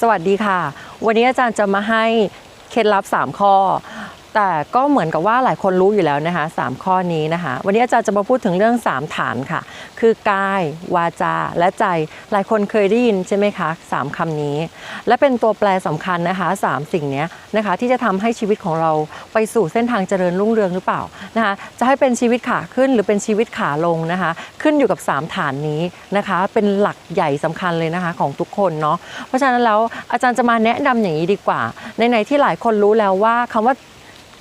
สวัสดีค่ะ วันนี้อาจารย์จะมาให้เคล็ดลับ 3 ข้อ แต่ก็เหมือนกับว่าหลายคนรู้อยู่แล้วนะคะ3ข้อนี้นะคะ วันนี้อาจารย์จะมาพูดถึงเรื่อง 3 ฐานค่ะ คือกาย วาจา และใจ หลายคนเคยได้ยินใช่ไหมคะสามคำนี้ และเป็นตัวแปรสำคัญนะคะสามสิ่งนี้นะคะ ที่จะทำให้ชีวิตของเราไปสู่เส้นทางเจริญรุ่งเรืองหรือเปล่านะคะจะให้เป็นชีวิตขาขึ้นหรือเป็นชีวิตขาลงนะคะ ขึ้นอยู่กับ 3 ฐานนี้นะคะ เป็นหลักใหญ่สำคัญเลยนะคะของทุกคนเนาะเพราะฉะนั้นแล้วอาจารย์จะมาแนะนำอย่างนี้ดีกว่าในๆที่หลายคนรู้แล้วว่าคำว่า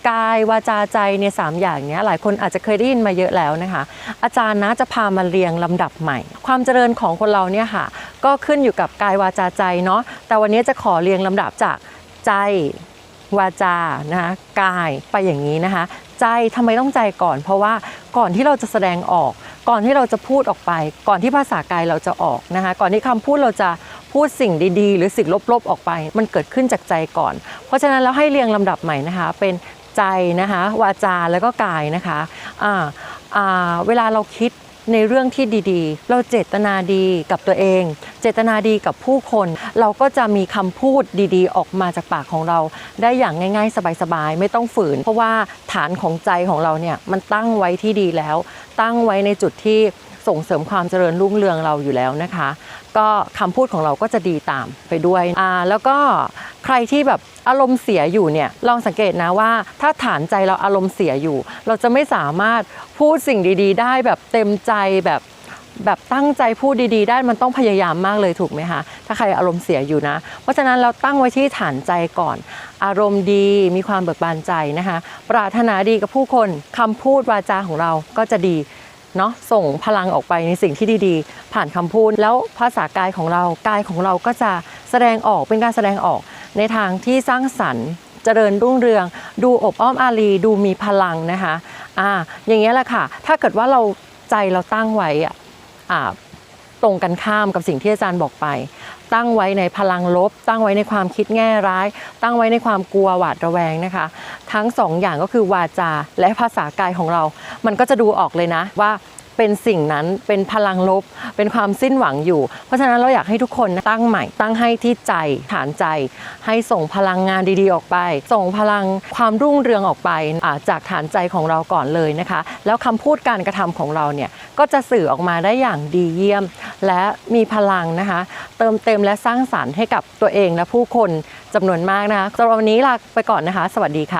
กายวาจาใจเนี่ยสามอย่างเนี้ยหลายคนอาจจะเคยได้ยินมาเยอะแล้วนะคะ อาจารย์นะจะพามาเรียงลำดับใหม่ ความเจริญของคนเราเนี่ยค่ะ ก็ขึ้นอยู่กับกายวาจาใจเนาะแต่วันนี้จะขอเรียงลำดับจากใจวาจานะคะกายไปอย่างนี้นะคะ ใจทำไมต้องใจก่อน เพราะว่าก่อนที่เราจะแสดงออก ก่อนที่เราจะพูดออกไป ก่อนที่ภาษากายเราจะออกนะคะ ก่อนที่คำพูดเราจะพูดสิ่งดีๆ หรือสิ่งลบๆออกไป มันเกิดขึ้นจากใจก่อน เพราะฉะนั้นเราให้เรียงลำดับใหม่นะคะ เป็น ใจนะคะวาจาแล้วก็กายนะคะอ่าอ่าเวลาเราคิดในเรื่องที่ดีๆ เราเจตนาดีกับตัวเอง เจตนาดีกับผู้คน เราก็จะมีคำพูดดีๆ ออกมาจากปากของเรา ได้อย่างง่ายๆ สบายๆ ไม่ต้องฝืน เพราะว่าฐานของใจของเราเนี่ยมันตั้งไว้ที่ดีแล้ว ตั้งไว้ในจุดที่ส่งเสริมความเจริญรุ่งเรืองเราอยู่แล้วนะคะ ก็คำพูดของเราก็จะดีตามไปด้วยอ่าแล้วก็ ใครที่แบบอารมณ์เสียอยู่เนี่ยลองสังเกตนะว่า ถ้าฐานใจเราอารมณ์เสียอยู่ เราจะไม่สามารถพูดสิ่งดีๆ ได้แบบเต็มใจแบบแบบตั้งใจพูดดีๆ ได้มันต้องพยายามมากเลยถูกไหมคะ ถ้าใครอารมณ์เสียอยู่นะ เพราะฉะนั้นเราตั้งไว้ที่ฐานใจก่อน อารมณ์ดีมีความเบิกบานใจนะคะ ปรารถนาดีกับผู้คนคำพูดวาจาของเราก็จะดีเนาะส่งพลังออกไปในสิ่งที่ดีๆ ผ่านคำพูดแล้วภาษากายของเรากายของเราก็จะแสดงออกเป็นการแสดงออก ในทางที่สร้างสรรค์เจริญรุ่งเรือง ดูอบอ้อมอารีดูมีพลังนะคะอ่าอย่างเงี้ยแหละค่ะ ถ้าเกิดว่าเราใจเราตั้งไว้อะอ่าตรงกันข้ามกับสิ่งที่อาจารย์บอกไป ตั้งไว้ในพลังลบ ตั้งไว้ในความคิดแง่ร้าย ตั้งไว้ในความกลัวหวาดระแวงนะคะ ทั้งสองอย่างก็คือวาจาและภาษากายของเรา มันก็จะดูออกเลยนะว่า เป็นสิ่งนั้นเป็นพลังลบ เป็นความสิ้นหวังอยู่ เพราะฉะนั้นเราอยากให้ทุกคนตั้งใหม่ ตั้งให้ที่ใจฐานใจ ให้ส่งพลังงานดีๆออกไป ส่งพลังความรุ่งเรืองออกไปจากฐานใจของเราก่อนเลยนะคะ แล้วคำพูดการกระทำของเราเนี่ยก็จะสื่อออกมาได้อย่างดีเยี่ยม และมีพลังนะคะ เติมเต็มและสร้างสรรค์ให้กับตัวเองและผู้คนจำนวนมากนะคะสำหรับวันนี้ลาไปก่อนนะคะ สวัสดีค่ะ